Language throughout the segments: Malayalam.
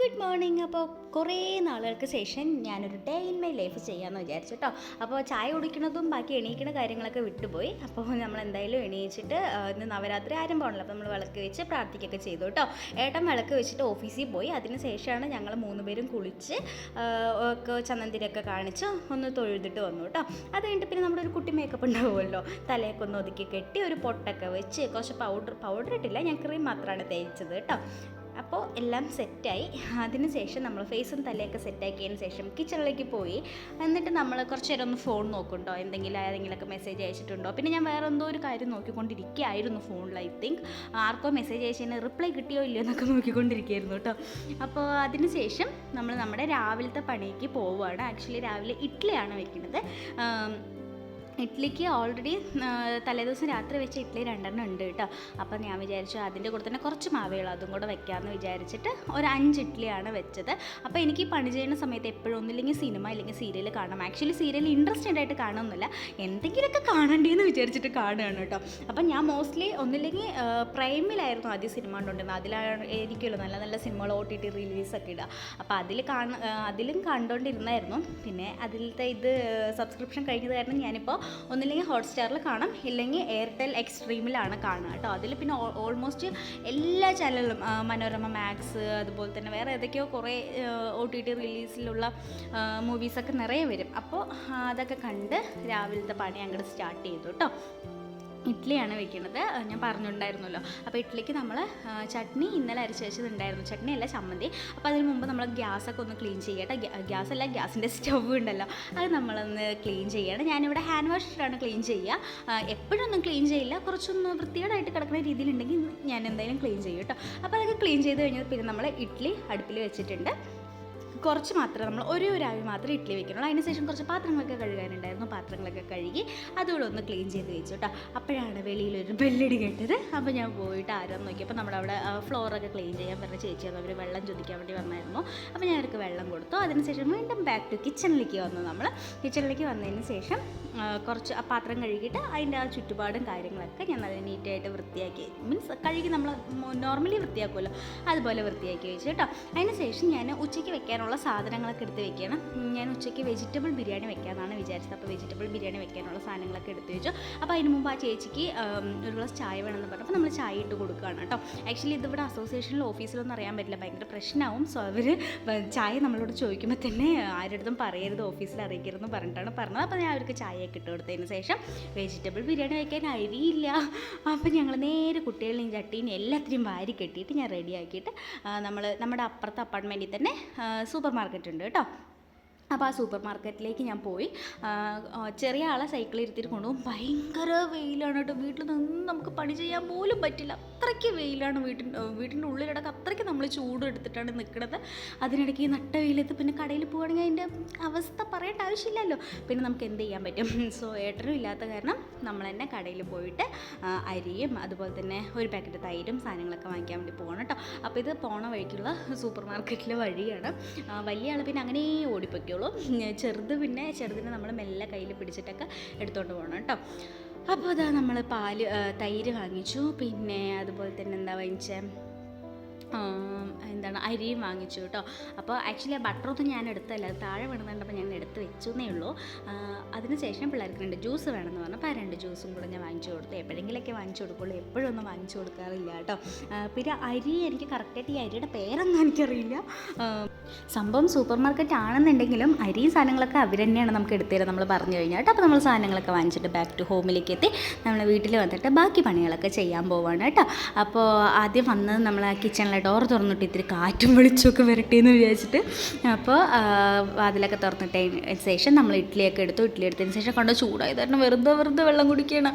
Good morning. അപ്പോൾ കുറേ നാളുകൾക്ക് ശേഷം ഞാനൊരു ഡേ ഇൻ മൈ ലൈഫ് ചെയ്യാമെന്ന് വിചാരിച്ചു കേട്ടോ. അപ്പോൾ ചായ കുടിക്കുന്നതും ബാക്കി എണീക്കുന്ന കാര്യങ്ങളൊക്കെ വിട്ടുപോയി. അപ്പോൾ നമ്മൾ എന്തായാലും എണീച്ചിട്ട് ഇന്ന് നവരാത്രി ആരംഭമാണല്ലോ. അപ്പോൾ നമ്മൾ വിളക്ക് വെച്ച് പ്രാർത്ഥിക്കുകയൊക്കെ ചെയ്തു കേട്ടോ. ഏട്ടൻ വിളക്ക് വെച്ചിട്ട് ഓഫീസിൽ പോയി. അതിന് ശേഷമാണ് ഞങ്ങൾ മൂന്ന് പേരും കുളിച്ച് ഒക്കെ ചന്ദന്തിരൊക്കെ കാണിച്ച് ഒന്ന് തൊഴുതിട്ട് വന്നു കേട്ടോ. അത് കഴിഞ്ഞിട്ട് പിന്നെ നമ്മുടെ ഒരു കുട്ടി മേക്കപ്പ് ഉണ്ടാവുമല്ലോ. തലയൊക്കെ ഒന്ന് ഒതുക്കി കെട്ടി ഒരു പൊട്ടൊക്കെ വെച്ച് കുറച്ച് പൗഡർ പൗഡർ ഇട്ടില്ല. ഞാൻ ക്രീം മാത്രമാണ് തേച്ചത് കേട്ടോ. അപ്പോൾ എല്ലാം സെറ്റായി. അതിന് ശേഷം നമ്മൾ ഫേസും തലയൊക്കെ സെറ്റാക്കിയതിന് ശേഷം കിച്ചണിലേക്ക് പോയി. എന്നിട്ട് നമ്മൾ കുറച്ച് നേരം ഒന്ന് ഫോൺ നോക്കുന്നുണ്ടോ? എന്തെങ്കിലും ആരെങ്കിലുമൊക്കെ മെസ്സേജ് അയച്ചിട്ടുണ്ടോ? പിന്നെ ഞാൻ വേറെ എന്തോ ഒരു കാര്യം നോക്കിക്കൊണ്ടിരിക്കുകയായിരുന്നു ഫോണിൽ ഐ തിങ്ക് ആർക്കോ മെസ്സേജ് അയച്ചതിന് റിപ്ലൈ കിട്ടിയോ ഇല്ലയോ എന്നൊക്കെ നോക്കിക്കൊണ്ടിരിക്കുകയായിരുന്നു കേട്ടോ. അപ്പോൾ അതിന് ശേഷം നമ്മൾ നമ്മുടെ രാവിലത്തെ പണിക്ക് പോവുകയാണ്. ആക്ച്വലി രാവിലെ ഇഡ്ഡലിയാണ് വെക്കുന്നത്. ഇഡ്ഡലിക്ക് ഓൾറെഡി തലേദിവസം രാത്രി വെച്ച ഇഡ്ഡലി രണ്ടെണ്ണം ഉണ്ട് കേട്ടോ. അപ്പോൾ ഞാൻ വിചാരിച്ചു അതിന്റെ കൂടെ തന്നെ കുറച്ച് മാവേളം അതും കൂടെ വെക്കാമെന്ന് വിചാരിച്ചിട്ട് ഒരു അഞ്ച് ഇഡ്ഡലിയാണ് വെച്ചത്. അപ്പോൾ എനിക്ക് പണി ചെയ്യുന്ന സമയത്ത് എപ്പോഴും ഒന്നില്ലെങ്കിൽ സിനിമ ഇല്ലെങ്കിൽ സീരിയൽ കാണാം ആക്ച്വലി സീരിയൽ ഇൻട്രസ്റ്റഡ് ആയിട്ട് കാണുന്നില്ല എന്തെങ്കിലുമൊക്കെ കാണണ്ടേന്ന് വിചാരിച്ചിട്ട് കാണുകയാണ് കേട്ടോ. അപ്പം ഞാൻ മോസ്റ്റ്ലി ഒന്നില്ലെങ്കിൽ പ്രൈമിലായിരുന്നു ആദ്യം സിനിമ കണ്ടുകൊണ്ടിരുന്നത് അതിലാണ് എനിക്കുമല്ലോ നല്ല നല്ല സിനിമകൾ ഒ ടി ടി റിലീസൊക്കെ ഇടുക. അപ്പോൾ അതിൽ കാണ അതിലും കണ്ടുകൊണ്ടിരുന്നായിരുന്നു പിന്നെ അതിലത്തെ ഇത് സബ്സ്ക്രിപ്ഷൻ കഴിഞ്ഞത് കാരണം ഞാനിപ്പോൾ ഒന്നില്ലെങ്കിൽ ഹോട്ട്സ്റ്റാറിൽ കാണാം. ഇല്ലെങ്കിൽ എയർടെൽ എക്സ്ട്രീമിലാണ് കാണുക കേട്ടോ. അതിൽ പിന്നെ ഓൾമോസ്റ്റ് എല്ലാ ചാനലിലും ആ, മനോരമ മാക്സ് അതുപോലെ തന്നെ വേറെ ഏതൊക്കെയോ കുറേ ഒ ടി ടി റിലീസിലുള്ള മൂവീസൊക്കെ നിറയെ വരും. അപ്പോൾ അതൊക്കെ കണ്ട് രാവിലത്തെ പണി അങ്ങോട്ട് സ്റ്റാർട്ട് ചെയ്തു കേട്ടോ. ഇഡ്ഡലിയാണ് വെക്കുന്നത് ഞാൻ പറഞ്ഞിട്ടുണ്ടായിരുന്നല്ലോ. അപ്പോൾ ഇഡ്ഡലിക്ക് നമ്മൾ ചട്നി ഇന്നലെ അരച്ച് വെച്ചതുണ്ടായിരുന്നു. ചട്നി അല്ല ചമ്മന്തി. അപ്പോൾ അതിന് മുമ്പ് നമ്മൾ ഗ്യാസൊക്കെ ഒന്ന് ക്ലീൻ ചെയ്യട്ടെ. ഗ്യാസ് അല്ല ഗ്യാസിന്റെ സ്റ്റവ് ഉണ്ടല്ലോ. അത് നമ്മളൊന്ന് ക്ലീൻ ചെയ്യണം. ഞാനിവിടെ ഹാൻഡ് വാഷിലാണ് ക്ലീൻ ചെയ്യുക. എപ്പോഴൊന്നും ക്ലീൻ ചെയ്യില്ല. കുറച്ചൊന്ന് വൃത്തിയോടായിട്ട് കിടക്കുന്ന രീതിയിലുണ്ടെങ്കിൽ ഞാൻ എന്തായാലും ക്ലീൻ ചെയ്യും കേട്ടോ. അപ്പോൾ അതൊക്കെ ക്ലീൻ ചെയ്ത് കഴിഞ്ഞാൽ പിന്നെ നമ്മൾ ഇഡ്ഡലി അടുപ്പിൽ വെച്ചിട്ടുണ്ട്. കുറച്ച് മാത്രം നമ്മൾ ഒരു ഒരു ആവി മാത്രമേ ഇഡ്ഡലി വെക്കുന്നുള്ളൂ അതിന് ശേഷം കുറച്ച് പാത്രങ്ങളൊക്കെ കഴുകാനുണ്ടായിരുന്നു. പാത്രങ്ങളൊക്കെ കഴുകി അതുകൂടെ ഒന്ന് ക്ലീൻ ചെയ്ത് വെച്ചു കേട്ടോ അപ്പോഴാണ് വെളിയിലൊരു ബെല്ലടി കേട്ടത്. അപ്പോൾ ഞാൻ പോയിട്ട് ആരാന്ന് നോക്കിയപ്പോൾ അപ്പോൾ നമ്മളവിടെ ഫ്ലോറൊക്കെ ക്ലീൻ ചെയ്യാൻ പറഞ്ഞ ചേച്ചി അവർ വെള്ളം ചോദിക്കാൻ വേണ്ടി വന്നായിരുന്നു. അപ്പോൾ ഞാൻ അവർക്ക് വെള്ളം കൊടുത്തു. അതിനുശേഷം വീണ്ടും ബാക്ക് ടു കിച്ചണിലേക്ക് വന്നു നമ്മൾ കിച്ചണിലേക്ക് വന്നതിന് ശേഷം കുറച്ച് ആ പാത്രം കഴുകിയിട്ട് അതിന്റെ ആ ചുറ്റുപാടും കാര്യങ്ങളൊക്കെ ഞാൻ നല്ല നീറ്റായിട്ട് വൃത്തിയാക്കി. മീൻസ് കഴുകി നമ്മൾ നോർമലി വൃത്തിയാക്കുമല്ലോ അതുപോലെ വൃത്തിയാക്കി വെച്ചു കേട്ടോ അതിന് ശേഷം ഞാൻ ഉച്ചയ്ക്ക് വെക്കാനുള്ള സാധനങ്ങളൊക്കെ എടുത്ത് വെക്കണം ഞാൻ ഉച്ചയ്ക്ക് വെജിറ്റബിൾ ബിരിയാണി വെക്കാമെന്നാണ് വിചാരിച്ചത്. അപ്പോൾ വെജിറ്റബിൾ ബിരിയാണി വെക്കാനുള്ള സാധനങ്ങളൊക്കെ എടുത്ത് വെച്ചു. അപ്പോൾ അതിന് മുമ്പ് ആ ചേച്ചിക്ക് ഒരു ഗ്ലാസ് ചായ വേണമെന്ന് പറഞ്ഞപ്പോൾ നമ്മൾ ചായ ഇട്ട് കൊടുക്കുകയാണ് കേട്ടോ. ആക്ച്വലി ഇതിവിടെ അസോസിയേഷനിൽ ഓഫീസിലൊന്നും അറിയാൻ പറ്റില്ല. ഭയങ്കര പ്രശ്നമാവും സോ അവർ ചായ നമ്മളോട് ചോദിക്കുമ്പോൾ തന്നെ ആരുടെ പറയരുത് ഓഫീസിൽ അറിയിക്കരുതെന്ന് പറഞ്ഞിട്ടാണ് പറഞ്ഞത്. അപ്പോൾ ഞാൻ അവർക്ക് ചായയൊക്കെ ഇട്ട് കൊടുത്തതിന് ശേഷം വെജിറ്റബിൾ ബിരിയാണി വയ്ക്കാൻ അരിയില്ല. അപ്പോൾ ഞങ്ങൾ നേരെ കുട്ടികളെയും ചട്ടീനെയും എല്ലാത്തിനെയും വാരി കെട്ടിയിട്ട് ഞാൻ റെഡിയാക്കിയിട്ട് നമ്മൾ നമ്മുടെ അപ്പുറത്തെ അപ്പാർട്ട്മെന്റിൽ തന്നെ സൂപ്പർ മാർക്കറ്റ് ഉണ്ട് കേട്ടോ. അപ്പോൾ ആ സൂപ്പർ മാർക്കറ്റിലേക്ക് ഞാൻ പോയി. ചെറിയ ആളെ സൈക്കിളിൽ ഇരുത്തിയിട്ട് കൊണ്ടുപോകും. ഭയങ്കര വെയിലാണ് കേട്ടോ. വീട്ടിൽ നിന്ന് നമുക്ക് പണി ചെയ്യാൻ പോലും പറ്റില്ല. അത്രയ്ക്ക് വെയിലാണ് വീട്ടിൽ വീട്ടിന്റെ ഉള്ളിലടക്കം അത്രയ്ക്ക് നമ്മൾ ചൂട് എടുത്തിട്ടാണ് നിൽക്കുന്നത്. അതിനിടയ്ക്ക് ഈ നട്ട വെയിലത്ത് പിന്നെ കടയിൽ പോവുകയാണെങ്കിൽ അതിന്റെ അവസ്ഥ പറയേണ്ട ആവശ്യമില്ലല്ലോ. പിന്നെ നമുക്ക് എന്ത് ചെയ്യാൻ പറ്റും? സോ ഏട്ടനും ഇല്ലാത്ത കാരണം നമ്മൾ തന്നെ കടയിൽ പോയിട്ട് അരിയും അതുപോലെ തന്നെ ഒരു പാക്കറ്റ് തൈരും സാധനങ്ങളൊക്കെ വാങ്ങിക്കാൻ വേണ്ടി പോകണം കേട്ടോ. അപ്പോൾ ഇത് പോണ വഴിക്കുള്ള സൂപ്പർ മാർക്കറ്റിലെ വഴിയാണ്. വലിയ ആൾ പിന്നെ അങ്ങനെ ഓടിപ്പൊയ്ക്കോളൂ ചെറുത് പിന്നെ ചെറുതിനെ നമ്മൾ മെല്ലെ കയ്യിൽ പിടിച്ചിട്ടൊക്കെ എടുത്തുകൊണ്ട് പോകണം കേട്ടോ. അപ്പോൾ അതാ നമ്മൾ പാൽ തൈര് വാങ്ങിച്ചു. പിന്നെ അതുപോലെ തന്നെ എന്താ വാങ്ങിച്ചത് എന്താണ് അരിയും വാങ്ങിച്ചു കേട്ടോ. അപ്പോൾ ആക്ച്വലി ആ ബട്ടറൊന്നും ഞാൻ എടുത്തല്ല അത് താഴെ വീണതുകൊണ്ടപ്പോൾ ഞാൻ എടുത്ത് വെച്ചു എന്നേ ഉള്ളൂ അതിന് അതിനുശേഷം പിള്ളേർക്ക് രണ്ട് ജ്യൂസ് വേണമെന്ന് പറഞ്ഞപ്പോൾ ആ രണ്ട് ജ്യൂസും കൂടെ ഞാൻ വാങ്ങിച്ചു കൊടുത്തു. എപ്പോഴെങ്കിലൊക്കെ വാങ്ങിച്ചു കൊടുക്കുള്ളൂ. ഒന്നും വാങ്ങിച്ചു കൊടുക്കാറില്ല കേട്ടോ. പിന്നെ അരി എനിക്ക് കറക്റ്റായിട്ട് ഈ അരിയുടെ പേരൊന്നും എനിക്കറിയില്ല. സംഭവം സൂപ്പർ മാർക്കറ്റ് ആണെന്നുണ്ടെങ്കിലും അരിയും സാധനങ്ങളൊക്കെ അവർ തന്നെയാണ് നമുക്ക് എടുത്തുതരാം നമ്മൾ പറഞ്ഞു കഴിഞ്ഞാൽ കേട്ടോ. അപ്പോൾ നമ്മൾ സാധനങ്ങളൊക്കെ വാങ്ങിച്ചിട്ട് ബാക്ക് ടു ഹോമിലേക്ക് എത്തി. നമ്മൾ വീട്ടിൽ വന്നിട്ട് ബാക്കി പണികളൊക്കെ ചെയ്യാൻ പോവാണ് കേട്ടോ. അപ്പോൾ ആദ്യം വന്നത് നമ്മൾ കിച്ചണിലെ ഡോർ തുറന്നിട്ട് ഇത്തിരി കാറ്റും വെളിച്ചമൊക്കെ എന്ന് വിചാരിച്ചിട്ട് അപ്പോൾ വാതിലൊക്കെ തുറന്നിട്ടതിന് ശേഷം നമ്മൾ ഇഡ്ഡലിയൊക്കെ എടുത്തു. ഇഡ്ഡലി എടുത്തതിന് ശേഷം കണ്ടു ചൂടായത് കാരണം വെറുതെ വെറുതെ വെള്ളം കുടിക്കണം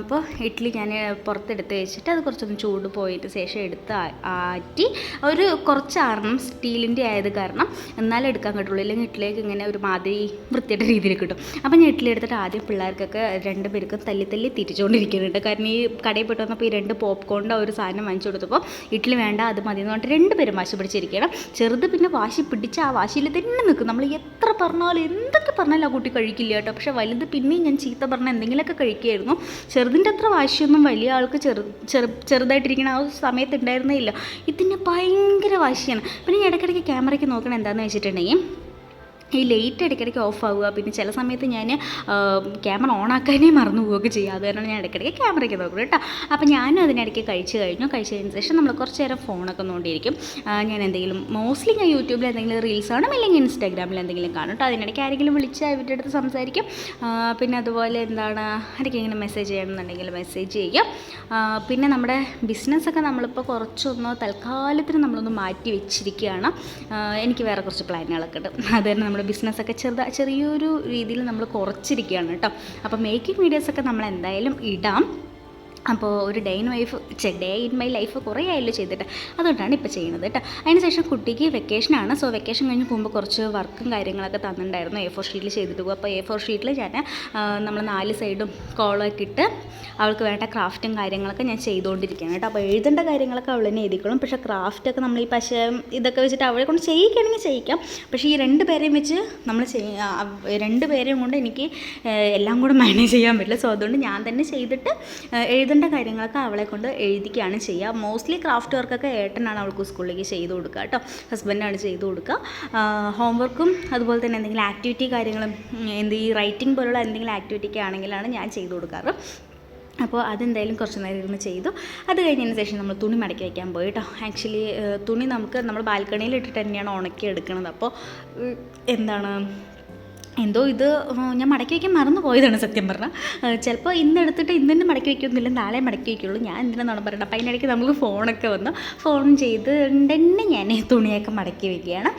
അപ്പോൾ ഇഡ്ഡലി ഞാൻ പുറത്തെടുത്ത് വെച്ചിട്ട് അത് കുറച്ചൊന്ന് ചൂട് പോയിട്ട് ശേഷം എടുത്ത് ആറ്റി ഒരു കുറച്ച് ആറണം സ്റ്റീലിന്റെ ആയത് കാരണം എന്നാലും എടുക്കാൻ കിട്ടുള്ളൂ ഇല്ലെങ്കിൽ ഇഡ്ഡലിയൊക്കെ ഇങ്ങനെ ഒരു മാതിരി വൃത്തിയുടെ രീതിയിൽ കിട്ടും. അപ്പോൾ ഞാൻ ഇഡ്ഡലി എടുത്തിട്ട് ആദ്യം പിള്ളേർക്കൊക്കെ രണ്ട് പേർക്കും തല്ലി തല്ലി തിരിച്ചുകൊണ്ടിരിക്കുന്നുണ്ട് കാരണം ഈ കടയിൽ പോയിട്ട് വന്നപ്പോൾ ഈ രണ്ട് പോപ്കോണിന്റെ ഒരു സാധനം വാങ്ങിച്ചു കൊടുത്തപ്പോൾ ഇഡ്ഡലി വേണ്ട അത് മതി എന്ന് പറഞ്ഞിട്ട് രണ്ടുപേരും വാശി പിടിച്ചിരിക്കണം ചെറുത് പിന്നെ വാശി പിടിച്ച് ആ വാശിയിൽ തന്നെ നിൽക്കും. നമ്മൾ എത്ര പറഞ്ഞാലും എന്തൊക്കെ പറഞ്ഞാലും ആ കുട്ടി കഴിക്കില്ല കേട്ടോ. പക്ഷേ വലുത് പിന്നെയും ഞാൻ ചീത്ത പറഞ്ഞ എന്തെങ്കിലുമൊക്കെ കഴിക്കുമായിരുന്നു ചെറുതിന്റെ അത്ര വാശിയൊന്നും വലിയ ആൾക്ക് ചെറു ചെറു ചെറുതായിട്ടിരിക്കണ ആ സമയത്ത് ഉണ്ടായിരുന്നേ ഇല്ല. ഇതിന് ഭയങ്കര വാശിയാണ്. പിന്നെ ഇടയ്ക്കിടയ്ക്ക് ക്യാമറയ്ക്ക് നോക്കണം എന്താണെന്ന് വെച്ചിട്ടുണ്ടെങ്കിൽ ഈ ലൈറ്റ് ഇടയ്ക്കിടയ്ക്ക് ഓഫ് ആവുക. പിന്നെ ചില സമയത്ത് ഞാൻ ക്യാമറ ഓൺ ആക്കാനേ മറന്നു പോവുകയൊക്കെ ചെയ്യുക അത് കാരണം ഞാൻ ഇടയ്ക്കിടയ്ക്ക് ക്യാമറയ്ക്ക് നോക്കും കേട്ടോ. അപ്പോൾ ഞാനും അതിനിടയ്ക്ക് കഴിച്ച് കഴിഞ്ഞു. കഴിച്ച് കഴിഞ്ഞ ശേഷം നമ്മൾ കുറച്ച് നേരം ഫോണൊക്കെ നോണ്ടിയിരിക്കും ഞാൻ എന്തെങ്കിലും മോസ്റ്റ്ലി ഞാൻ യൂട്യൂബിൽ എന്തെങ്കിലും റീൽസ് കാണും അല്ലെങ്കിൽ ഇൻസ്റ്റാഗ്രാമിൽ എന്തെങ്കിലും കാണും കേട്ടോ. അതിനിടയ്ക്ക് ആരെങ്കിലും വിളിച്ച് ഇവരുടെ അടുത്ത് സംസാരിക്കും. പിന്നെ അതുപോലെ എന്താണ് ആരെങ്കിലും മെസ്സേജ് ചെയ്യണമെന്നുണ്ടെങ്കിൽ മെസ്സേജ് ചെയ്യും. പിന്നെ നമ്മുടെ ബിസിനസ്സൊക്കെ നമ്മളിപ്പോൾ കുറച്ചൊന്ന് തൽക്കാലത്തിന് നമ്മളൊന്ന് മാറ്റി വെച്ചിരിക്കുകയാണ്. എനിക്ക് വേറെ കുറച്ച് പ്ലാനുകളൊക്കെ ഉണ്ട്. അത് തന്നെ നമ്മുടെ ബിസിനസ്സൊക്കെ ചെറുതാ ചെറിയൊരു രീതിയിൽ നമ്മൾ കുറച്ചിരിക്കുകയാണ് കേട്ടോ. അപ്പോൾ മേക്കിംഗ് വീഡിയോസൊക്കെ നമ്മൾ എന്തായാലും ഇടാം. അപ്പോൾ ഒരു day in wife day in my life കുറേ ആയല്ലോ ചെയ്തിട്ട്. അതുകൊണ്ടാണ് ഇപ്പോൾ ചെയ്യുന്നത് കേട്ടോ അതിനുശേഷം കുട്ടിക്ക് വെക്കേഷനാണ് സോ വെക്കേഷൻ കഴിഞ്ഞ് പോകുമ്പോൾ കുറച്ച് വർക്കും കാര്യങ്ങളൊക്കെ തന്നിട്ടുണ്ടായിരുന്നു. എ ഫോർ ഷീറ്റിൽ ചെയ്തിട്ട് പോകും അപ്പോൾ എ ഫോർ ഷീറ്റിൽ ഞാൻ നമ്മൾ നാല് സൈഡും കോളൊക്കെ ഇട്ട് അവൾക്ക് വേണ്ട ക്രാഫ്റ്റും കാര്യങ്ങളൊക്കെ ഞാൻ ചെയ്തുകൊണ്ടിരിക്കുകയാണ് കേട്ടോ അപ്പോൾ എഴുതേണ്ട കാര്യങ്ങളൊക്കെ അവൾ തന്നെ എഴുതിക്കോളും. പക്ഷേ ക്രാഫ്റ്റൊക്കെ നമ്മൾ ഈ പശ ഇതൊക്കെ വെച്ചിട്ട് അവളെ കൊണ്ട് ചെയ്യിക്കണമെങ്കിൽ ചെയ്യിക്കാം. പക്ഷേ ഈ രണ്ട് പേരെയും വെച്ച് നമ്മൾ ചെയ്യ രണ്ട് പേരെയും കൊണ്ട് എനിക്ക് എല്ലാം കൂടെ മാനേജ് ചെയ്യാൻ പറ്റില്ല. സോ അതുകൊണ്ട് ഞാൻ തന്നെ ചെയ്തിട്ട് ഏഹ്, എഴുതേണ്ട കാര്യങ്ങളൊക്കെ അവളെ കൊണ്ട് എഴുതിക്കുകയാണ് ചെയ്യുക. മോസ്റ്റ്ലി ക്രാഫ്റ്റ് വർക്കൊക്കെ ഏട്ടനാണ് അവൾക്ക് സ്കൂളിലേക്ക് ചെയ്ത് കൊടുക്കുക കേട്ടോ. ഹസ്ബൻഡാണ് ചെയ്ത് കൊടുക്കുക. ഹോംവർക്കും അതുപോലെ തന്നെ എന്തെങ്കിലും ആക്ടിവിറ്റി കാര്യങ്ങളും എന്ത് ഈ റൈറ്റിംഗ് പോലുള്ള എന്തെങ്കിലും ആക്ടിവിറ്റിക്ക് ആണെങ്കിലാണ് ഞാൻ ചെയ്ത് കൊടുക്കാറ്. അപ്പോൾ അതെന്തായാലും കുറച്ച് നേരം ഇരുന്ന് ചെയ്തു. അത് കഴിഞ്ഞതിന് ശേഷം നമ്മൾ തുണി മടക്കി വയ്ക്കാൻ പോയി കേട്ടോ. ആക്ച്വലി തുണി നമുക്ക് നമ്മൾ ബാൽക്കണിയിൽ ഇട്ടിട്ട് തന്നെയാണ് ഉണക്കി എടുക്കുന്നത് അപ്പോൾ എന്താണ്? എന്തോ ഇത് ഞാൻ മടക്കി വയ്ക്കാൻ മറന്നു പോയതാണ് സത്യം പറഞ്ഞാൽ ചിലപ്പോൾ ഇന്ന് എടുത്തിട്ട് ഇന്ന് തന്നെ മടക്കി വയ്ക്കുന്നില്ല നാളെ മടക്കി വയ്ക്കുള്ളൂ. ഞാൻ എന്തിനാണെന്നാണ് പറയണം? അപ്പോൾ അതിനിടയ്ക്ക് നമുക്ക് ഫോണൊക്കെ വന്നു. ഫോൺ ചെയ്ത് തന്നെ ഞാൻ തുണിയൊക്കെ മടക്കി വയ്ക്കുകയാണ്.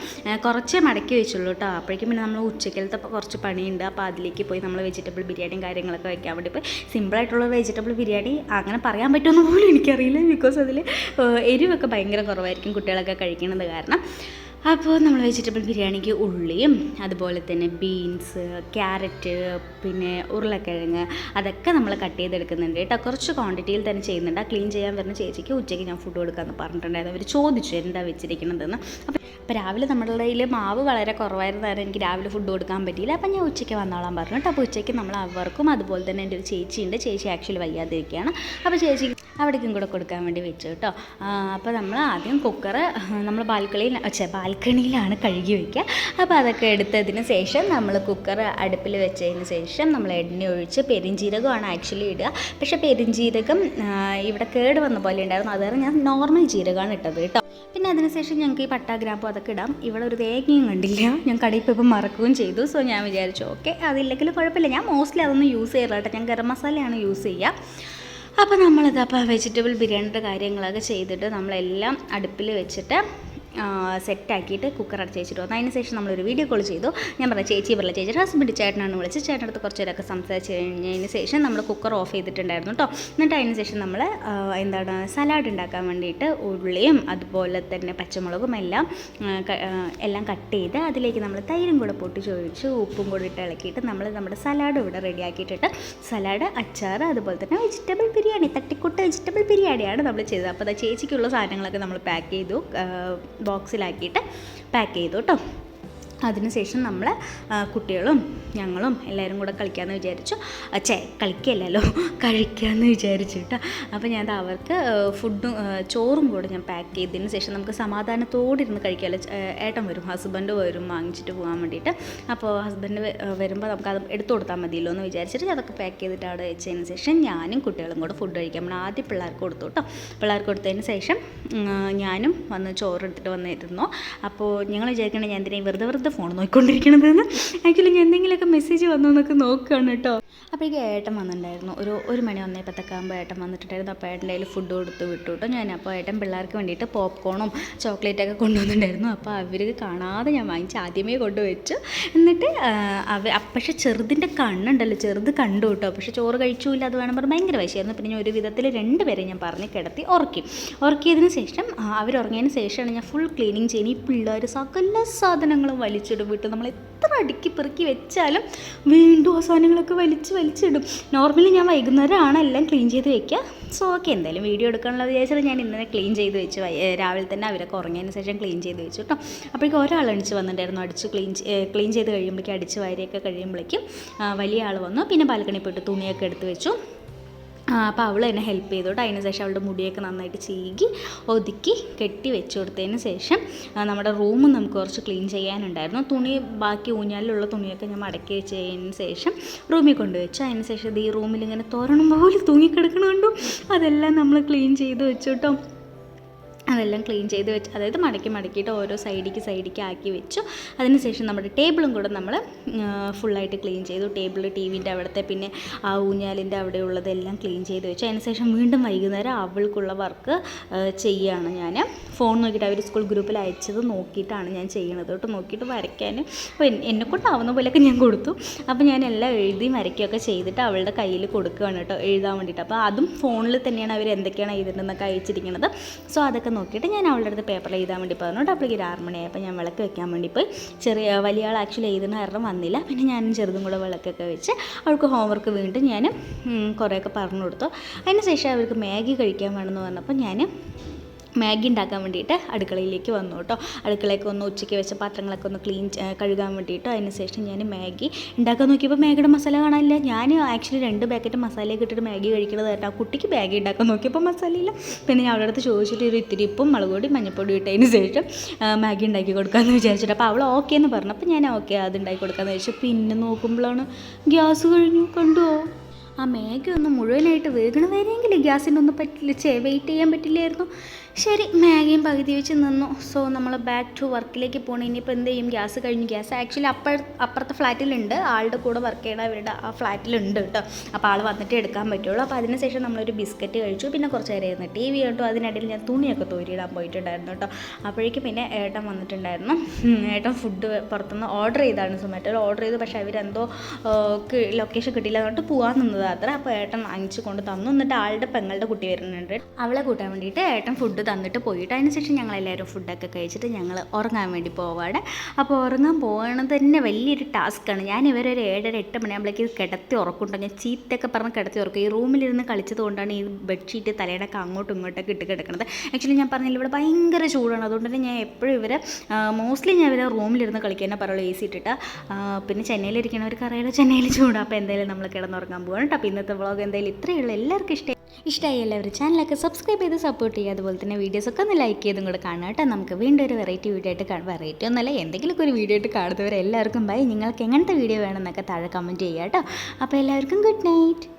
കുറച്ചേ മടക്കി വെച്ചുള്ളൂ കേട്ടോ. അപ്പോഴേക്കും പിന്നെ നമ്മൾ ഉച്ചക്കലത്തെ കുറച്ച് പണിയുണ്ട്. അപ്പോൾ അതിലേക്ക് പോയി നമ്മൾ വെജിറ്റബിൾ ബിരിയാണിയും കാര്യങ്ങളൊക്കെ വയ്ക്കാൻ വേണ്ടി പോയി. സിമ്പിളായിട്ടുള്ള വെജിറ്റബിൾ ബിരിയാണി അങ്ങനെ പറയാൻ പറ്റുമെന്ന് പോലും എനിക്കറിയില്ല. ബിക്കോസ് അതിൽ എരിവൊക്കെ ഭയങ്കര കുറവായിരിക്കും കുട്ടികളൊക്കെ കഴിക്കുന്നത് കാരണം. അപ്പോൾ നമ്മൾ വെജിറ്റബിൾ ബിരിയാണിക്ക് ഉള്ളിയും അതുപോലെ തന്നെ ബീൻസ് ക്യാരറ്റ് പിന്നെ ഉരുളക്കിഴങ്ങ് അതൊക്കെ നമ്മൾ കട്ട് ചെയ്തെടുക്കുന്നുണ്ട് കേട്ടോ. കുറച്ച് ക്വാണ്ടിറ്റിയിൽ തന്നെ ചെയ്യുന്നുണ്ട്. ആ ക്ലീൻ ചെയ്യാൻ വരുന്ന ചേച്ചിക്ക് ഉച്ചയ്ക്ക് ഞാൻ ഫുഡ് കൊടുക്കാമെന്ന് പറഞ്ഞിട്ടുണ്ടായിരുന്നു. അവർ ചോദിച്ചു എന്താ വെച്ചിരിക്കണതെന്ന്. അപ്പോൾ അപ്പോൾ രാവിലെ നമ്മുടെ കയ്യിൽ മാവ് വളരെ കുറവായിരുന്നു എനിക്ക് രാവിലെ ഫുഡ് കൊടുക്കാൻ പറ്റിയില്ല. അപ്പോൾ ഞാൻ ഉച്ചയ്ക്ക് വന്നോളാം പറഞ്ഞു കേട്ടോ. അപ്പോൾ ഉച്ചയ്ക്ക് നമ്മൾ അവർക്കും അതുപോലെ തന്നെ എന്റെ ഒരു ചേച്ചിയുണ്ട്. ചേച്ചി ആക്ച്വലി വയ്യാതിരിക്കുകയാണ് അപ്പോൾ ചേച്ചി അവിടേക്കും കൂടെ കൊടുക്കാൻ വേണ്ടി വെച്ചു കേട്ടോ. അപ്പോൾ നമ്മൾ ആദ്യം കുക്കർ നമ്മൾ ബാൽക്കണിയിൽ ഛെ ബാൽക്കണിയിലാണ് കഴുകി വയ്ക്കുക. അപ്പോൾ അതൊക്കെ എടുത്തതിന് ശേഷം നമ്മൾ കുക്കർ അടുപ്പിൽ വെച്ചതിന് ശേഷം നമ്മൾ എണ്ണ ഒഴിച്ച് പെരിഞ്ജീരകമാണ് ആക്ച്വലി ഇടുക. പക്ഷേ പെരിഞ്ജീരകം ഇവിടെ കേട് വന്ന പോലെ ഉണ്ടായിരുന്നു. അതാണ് ഞാൻ നോർമൽ ജീരകമാണ് ഇട്ടത് കേട്ടോ. പിന്നെ അതിനുശേഷം ഞങ്ങൾക്ക് ഈ പട്ട ഗ്രാമ്പു അതൊക്കെ ഇടാം. ഇവിടെ ഒരു തേങ്ങയും കണ്ടില്ല. ഞാൻ കടയിൽ മറക്കുകയും ചെയ്തു. സോ ഞാൻ വിചാരിച്ചു ഓക്കെ അതില്ലെങ്കിൽ കുഴപ്പമില്ല. ഞാൻ മോസ്റ്റ്ലി അതൊന്നും യൂസ് ചെയ്യാറില്ല ഞാൻ ഗരം മസാലയാണ് യൂസ് ചെയ്യുക. അപ്പോൾ നമ്മളിതപ്പോൾ വെജിറ്റബിൾ ബിരിയാണിയുടെ കാര്യങ്ങളൊക്കെ ചെയ്തിട്ട് നമ്മളെല്ലാം അടുപ്പിൽ വെച്ചിട്ട് സെറ്റാക്കിയിട്ട് കുക്കർ അടച്ച് വെച്ചിട്ട് വന്നു. അതിന് ശേഷം നമ്മളൊരു വീഡിയോ കോൾ ചെയ്തു. ഞാൻ പറഞ്ഞു ചേച്ചി പറഞ്ഞ ചേച്ചി ഹസ്ബൻഡ് ചേട്ടനാണ് വിളിച്ച് ചേട്ടനടുത്ത് കുറച്ച് നേരമൊക്കെ സംസാരിച്ച് കഴിഞ്ഞതിന് ശേഷം നമ്മൾ കുക്കർ ഓഫ് ചെയ്തിട്ടുണ്ടായിരുന്നു കേട്ടോ എന്നിട്ട് അതിന് ശേഷം നമ്മൾ എന്താണ് സലാഡ് ഉണ്ടാക്കാൻ വേണ്ടിയിട്ട് ഉള്ളിയും അതുപോലെ തന്നെ പച്ചമുളകും എല്ലാം എല്ലാം കട്ട് ചെയ്ത് അതിലേക്ക് നമ്മൾ തൈരും കൂടെ പൊട്ടിച്ചൊഴിച്ച് ഉപ്പും കൂടി ഇട്ട് ഇളക്കിയിട്ട് നമ്മൾ നമ്മുടെ സലാഡ് ഇവിടെ റെഡിയാക്കിയിട്ടിട്ട് സലാഡ് അച്ചാർ അതുപോലെ തന്നെ വെജിറ്റബിൾ ബിരിയാണി തട്ടിക്കുട്ട വെജിറ്റബിൾ ബിരിയാണിയാണ് നമ്മൾ ചെയ്തത്. അപ്പോൾ അത് ചേച്ചിക്കുള്ള സാധനങ്ങളൊക്കെ നമ്മൾ പാക്ക് ചെയ്തു. ബോക്സിലാക്കിയിട്ട് പാക്ക് ചെയ്തു കേട്ടോ. അതിനുശേഷം നമ്മൾ കുട്ടികളും ഞങ്ങളും എല്ലാവരും കൂടെ കളിക്കാമെന്ന് വിചാരിച്ചു. ചേ കളിക്കല്ലോ കഴിക്കാമെന്ന് വിചാരിച്ചു കേട്ടോ. അപ്പോൾ ഞാൻ അവർക്ക് ഫുഡും ചോറും കൂടെ ഞാൻ പാക്ക് ചെയ്തതിന് ശേഷം നമുക്ക് സമാധാനത്തോടെ ഇരുന്ന് കഴിക്കാമല്ലോ ഏട്ടൻ വരും ഹസ്ബൻഡ് വരും വാങ്ങിച്ചിട്ട് പോകാൻ വേണ്ടിയിട്ട്. അപ്പോൾ ഹസ്ബൻഡ് വരുമ്പോൾ നമുക്ക് അത് എടുത്തു കൊടുത്താൽ മതിയല്ലോ എന്ന് വിചാരിച്ചിട്ട് അതൊക്കെ പാക്ക് ചെയ്തിട്ട് അവിടെ വെച്ചതിന് ശേഷം ഞാനും കുട്ടികളും കൂടെ ഫുഡ് കഴിക്കാൻ നമ്മൾ ആദ്യം പിള്ളേർക്ക് കൊടുത്തു കേട്ടോ. പിള്ളേർക്ക് കൊടുത്തതിന് ശേഷം ഞാനും വന്ന് ചോറ് എടുത്തിട്ട് വന്നിരുന്നു. അപ്പോൾ ഞങ്ങൾ വിചാരിക്കണേ ഞാൻ ഈ വെറുതെ വെറുതെ ഫോൺ നോക്കിക്കൊണ്ടിരിക്കണതെന്ന് ആക്ച്വലി ഞാൻ എന്തെങ്കിലുമൊക്കെ മെസ്സേജ് വന്നു എന്നൊക്കെ നോക്കുകയാണ് കേട്ടോ. അപ്പോഴേക്കും ഏട്ടൻ വന്നിട്ടുണ്ടായിരുന്നു. ഒരു ഒരു മണി ഒന്നേ പത്തൊക്കെ ആകുമ്പോൾ ഏട്ടൻ വന്നിട്ടുണ്ടായിരുന്നു. അപ്പോൾ ഏട്ടന്റെ കയ്യിൽ ഫുഡ് കൊടുത്ത് വിട്ടു കേട്ടോ ഞാൻ. അപ്പോൾ ഏട്ടൻ പിള്ളേർക്ക് വേണ്ടിയിട്ട് പോപ്കോണും ചോക്ലേറ്റൊക്കെ കൊണ്ടുവന്നിട്ടുണ്ടായിരുന്നു. അപ്പോൾ അവർ കാണാതെ ഞാൻ വാങ്ങിച്ച് ആദ്യമേ കൊണ്ടുവച്ചു. എന്നിട്ട് അവ പക്ഷേ ചെറുതിന്റെ കണ്ണുണ്ടല്ലോ. ചെറുത് കണ്ടു കേട്ടോ. പക്ഷേ ചോറ് കഴിച്ചില്ല അത് വേണം പറഞ്ഞ് ഭയങ്കര വശമായിരുന്നു പിന്നെ ഞാൻ ഒരു വിധത്തിൽ രണ്ടുപേരെ ഞാൻ പറഞ്ഞ് കിടത്തി ഉറക്കി. ഉറക്കിയതിന് ശേഷം അവർ ഉറങ്ങിയതിന് ശേഷമാണ് ഞാൻ ഫുൾ ക്ലീനിങ് ചെയ്യുന്നത് ഈ പിള്ളേർ സകല സാധനങ്ങളും വലിച്ചിടും. വിട്ട് നമ്മൾ എത്ര അടുക്കി പെറുക്കി വെച്ചാലും വീണ്ടും ആ സാധനങ്ങളൊക്കെ വലിച്ച് വലിച്ചിടും. നോർമലി ഞാൻ വൈകുന്നേരമാണ് എല്ലാം ക്ലീൻ ചെയ്ത് വെക്കുക. സോ ഓക്കെ എന്തായാലും വീഡിയോ എടുക്കാനുള്ള വിചാരിച്ചത് ഞാൻ ഇന്നലെ ക്ലീൻ ചെയ്ത് വെച്ചു. രാവിലെ തന്നെ അവരൊക്കെ ഉറങ്ങിയതിന് ശേഷം ക്ലീൻ ചെയ്ത് വെച്ചു കേട്ടോ അപ്പോഴേക്കും ഒരാൾ അടിച്ച് വന്നിട്ടുണ്ടായിരുന്നു. അടിച്ച് ക്ലീൻ ക്ലീൻ ചെയ്ത് കഴിയുമ്പോഴേക്കും അടിച്ച് വാരിയൊക്കെ കഴിയുമ്പോഴേക്കും വലിയ ആൾ വന്നു. പിന്നെ ബാൽക്കണി പോയിട്ട് തുണിയൊക്കെ എടുത്ത് വെച്ചു. അപ്പോൾ അവൾ എന്നെ ഹെൽപ്പ് ചെയ്തു കേട്ടോ അതിന് ശേഷം അവളുടെ മുടിയൊക്കെ നന്നായിട്ട് ചീകി ഒതുക്കി കെട്ടി വെച്ച് കൊടുത്തതിന് ശേഷം നമ്മുടെ റൂമും നമുക്ക് കുറച്ച് ക്ലീൻ ചെയ്യാനുണ്ടായിരുന്നു. തുണി ബാക്കി ഊഞ്ഞാലിലുള്ള തുണിയൊക്കെ ഞാൻ മടക്കി വെച്ചതിന് ശേഷം റൂമിൽ കൊണ്ടുവച്ചു. അതിന് ശേഷം ഇത് ഈ റൂമിൽ ഇങ്ങനെ തോരണം പോലെ തൂങ്ങിക്കിടക്കണ കണ്ടു. അതെല്ലാം നമ്മൾ ക്ലീൻ ചെയ്ത് വെച്ചു കേട്ടോ അതെല്ലാം ക്ലീൻ ചെയ്ത് വെച്ച് അതായത് മടക്കി മടക്കിയിട്ട് ഓരോ സൈഡിക്ക് സൈഡിക്ക് ആക്കി വെച്ചു. അതിനുശേഷം നമ്മുടെ ടേബിളും കൂടെ നമ്മൾ ഫുള്ളായിട്ട് ക്ലീൻ ചെയ്തു. ടേബിൾ ടി വിന്റെ അവിടുത്തെ പിന്നെ ആ ഊഞ്ഞാലിന്റെ അവിടെ ഉള്ളതെല്ലാം ക്ലീൻ ചെയ്ത് വെച്ചു. അതിനുശേഷം വീണ്ടും വൈകുന്നേരം അവൾക്കുള്ള വർക്ക് ചെയ്യുകയാണ് ഞാൻ ഫോൺ നോക്കിയിട്ട് അവർ സ്കൂൾ ഗ്രൂപ്പിൽ അയച്ചത് നോക്കിയിട്ടാണ് ഞാൻ ചെയ്യണത് കേട്ടോ. നോക്കിയിട്ട് വരയ്ക്കാൻ എന്നെ കൊണ്ടാവുന്ന പോലെയൊക്കെ ഞാൻ കൊടുത്തു. അപ്പോൾ ഞാൻ എല്ലാം എഴുതി വരയ്ക്കുകയൊക്കെ ചെയ്തിട്ട് അവളുടെ കയ്യിൽ കൊടുക്കുകയാണ് കേട്ടോ എഴുതാൻ വേണ്ടിയിട്ട്. അപ്പോൾ അതും ഫോണിൽ തന്നെയാണ് അവർ എന്തൊക്കെയാണ് എഴുതുന്നതെന്നൊക്കെ അയച്ചിരിക്കുന്നത് സോ അതൊക്കെ നോക്കിയിട്ട് ഞാൻ അവളുടെ അടുത്ത് പേപ്പറിൽ എഴുതാൻ വേണ്ടി പറഞ്ഞു കേട്ടോ. അപ്പോഴേക്ക് ഒരു ആറ് മണിയായപ്പോൾ ഞാൻ വിളക്ക് വെക്കാൻ വേണ്ടി പോയി. ചെറിയ വലിയ ആൾ ആക്ച്വലി എഴുതുന്ന കാരണം വന്നില്ല. പിന്നെ ഞാനും ചെറുതും കൂടെ വിളക്കൊക്കെ വെച്ച് അവൾക്ക് ഹോംവർക്ക് വീണ്ടും ഞാൻ കുറേയൊക്കെ പറഞ്ഞു കൊടുത്തു. അതിന് ശേഷം അവർക്ക് മാഗി കഴിക്കാൻ വേണമെന്ന് പറഞ്ഞപ്പോൾ ഞാൻ മാഗി ഉണ്ടാക്കാൻ വേണ്ടിയിട്ട് അടുക്കളയിലേക്ക് വന്നു കേട്ടോ. അടുക്കളയൊക്കെ ഒന്ന് ഉച്ചയ്ക്ക് വെച്ച പാത്രങ്ങളൊക്കെ ഒന്ന് ക്ലീൻ കഴുകാൻ വേണ്ടിയിട്ട് അതിന് ശേഷം ഞാൻ മാഗി ഉണ്ടാക്കാൻ നോക്കിയപ്പോൾ മാഗിയുടെ മസാല കാണാനില്ല. ഞാൻ ആക്ച്വലി രണ്ട് പാക്കറ്റ് മസാലയൊക്കെ ഇട്ടിട്ട് മാഗി കഴിക്കുന്നത് കേട്ടോ. ആ കുട്ടിക്ക് മാഗി ഉണ്ടാക്കാൻ നോക്കിയപ്പോൾ മസാലയില്ല പിന്നെ ഞാൻ അവളുടെ അടുത്ത് ചോദിച്ചിട്ട് ഒരു ഇത്തിരി ഉപ്പും മുളക് പൊടി മഞ്ഞപ്പൊടി ഇട്ടതിന് ശേഷം മാഗി ഉണ്ടാക്കി കൊടുക്കാമെന്ന് വിചാരിച്ചിട്ട് അപ്പോൾ അവൾ ഓക്കെ എന്ന് പറഞ്ഞപ്പോൾ ഞാൻ ഓക്കെ അത് ഉണ്ടാക്കി കൊടുക്കാമെന്ന് വിചാരിച്ചു. പിന്നെ നോക്കുമ്പോഴാണ് ഗ്യാസ് കഴിഞ്ഞു കണ്ടോ? ആ മാഗി ഒന്ന് മുഴുവനായിട്ട് വേഗണ വരെയെങ്കിലും ഒന്നും പറ്റില്ല. ചേ വെയിറ്റ് ചെയ്യാൻ പറ്റില്ലായിരുന്നു. ശരി മാഗിയും പകുതി വെച്ച് നിന്നു. സോ നമ്മൾ ബാക്ക് ടു വർക്കിലേക്ക് പോകണം ഇനിയിപ്പോൾ എന്ത് ചെയ്യും? ഗ്യാസ് കഴിഞ്ഞു. ഗ്യാസ് ആക്ച്വലി അപ്പുറ അപ്പുറത്തെ ഫ്ലാറ്റിലുണ്ട് ആളുടെ കൂടെ വർക്ക് ചെയ്യണ അവരുടെ ആ ഫ്ലാറ്റിലുണ്ട് കേട്ടോ അപ്പോൾ ആൾ വന്നിട്ട് എടുക്കാൻ പറ്റുള്ളൂ. അപ്പോൾ അതിനുശേഷം നമ്മളൊരു ബിസ്ക്കറ്റ് കഴിച്ചു. പിന്നെ കുറച്ച് നേരം ഇരുന്ന് ടി വി കേട്ടോ അതിനിടയിൽ ഞാൻ തുണിയൊക്കെ തോരിയിടാൻ പോയിട്ടുണ്ടായിരുന്നു കേട്ടോ അപ്പോഴേക്കും പിന്നെ ഏട്ടൻ വന്നിട്ടുണ്ടായിരുന്നു. ഏട്ടൻ ഫുഡ് പുറത്തുനിന്ന് ഓർഡർ ചെയ്താണ് സൊമാറ്റോയിൽ ഓർഡർ ചെയ്തു. പക്ഷേ അവരെന്തോ ലൊക്കേഷൻ കിട്ടിയില്ല എന്നിട്ട് പോകാൻ നിന്നത് അത്ര. അപ്പോൾ ഏട്ടൻ വാങ്ങിച്ചു കൊണ്ട് തന്നു. എന്നിട്ട് ആളുടെ പെങ്ങളുടെ കുട്ടി വരുന്നുണ്ട്. അവളെ കൂട്ടാൻ വേണ്ടിയിട്ട് ഏട്ടൻ ഫുഡ് തന്നിട്ട് പോയിട്ട് അതിനുശേഷം ഞങ്ങളെല്ലാവരും ഫുഡൊക്കെ കഴിച്ചിട്ട് ഞങ്ങൾ ഉറങ്ങാൻ വേണ്ടി പോവാണ്. അപ്പോൾ ഉറങ്ങാൻ പോകണത് തന്നെ വലിയൊരു ടാസ്ക്കാണ് ഞാൻ ഇവരൊരു ഏഴര എട്ട് മണിയാകുമ്പോഴേക്ക് കിടത്തി ഉറക്കുണ്ടോ ഞാൻ ചീത്തൊക്കെ പറഞ്ഞ് കിടത്തി ഉറക്കും. ഈ റൂമിലിരുന്ന് കളിച്ചത് കൊണ്ടാണ് ഈ ബെഡ്ഷീറ്റ് തലയടക്കം അങ്ങോട്ടും ഇങ്ങോട്ടൊക്കെ ഇട്ട് കിടക്കുന്നത് ആക്ച്വലി ഞാൻ പറഞ്ഞില്ല ഇവിടെ ഭയങ്കര ചൂടാണ്. അതുകൊണ്ട് തന്നെ ഞാൻ എപ്പോഴും ഇവരെ മോസ്റ്റ്ലി ഞാൻ ഇവരെ റൂമിലിരുന്ന് കളിക്കാനേ പറയുള്ളൂ എ സി ഇട്ടിട്ട്. പിന്നെ ചെന്നൈയിലിരിക്കണവർക്ക് അറിയാലോ ചെന്നൈയിൽ ചൂടാണ് അപ്പോൾ എന്തായാലും നമ്മൾ കിടന്നുറങ്ങാൻ പോകണം കേട്ടോ. അപ്പോൾ ഇന്നത്തെ വ്ളോഗ് എന്തായാലും ഇത്രയുള്ള എല്ലാവർക്കും ഇഷ്ടമായി ഇഷ്ടമായി എല്ലാവരും ചാനലൊക്കെ സബ്സ്ക്രൈബ് ചെയ്ത് സപ്പോർട്ട് ചെയ്യുക. അതുപോലെ തന്നെ വീഡിയോസൊക്കെ ഒന്ന് ലൈക്ക് ചെയ്തും കൂടെ കാണുക കേട്ടോ. നമുക്ക് വീണ്ടും ഒരു വെറൈറ്റി വീഡിയോ ആയിട്ട് കാണാം. വെറൈറ്റി ഒന്നല്ല എന്തെങ്കിലുമൊക്കെ ഒരു വീഡിയോ ആയിട്ട് കാണുന്നവരെ എല്ലാവർക്കും ബൈ നിങ്ങൾക്ക് എങ്ങനത്തെ വീഡിയോ വേണമെന്നൊക്കെ താഴെ കമന്റ് ചെയ്യുക കേട്ടോ. അപ്പോൾ എല്ലാവർക്കും ഗുഡ് നൈറ്റ്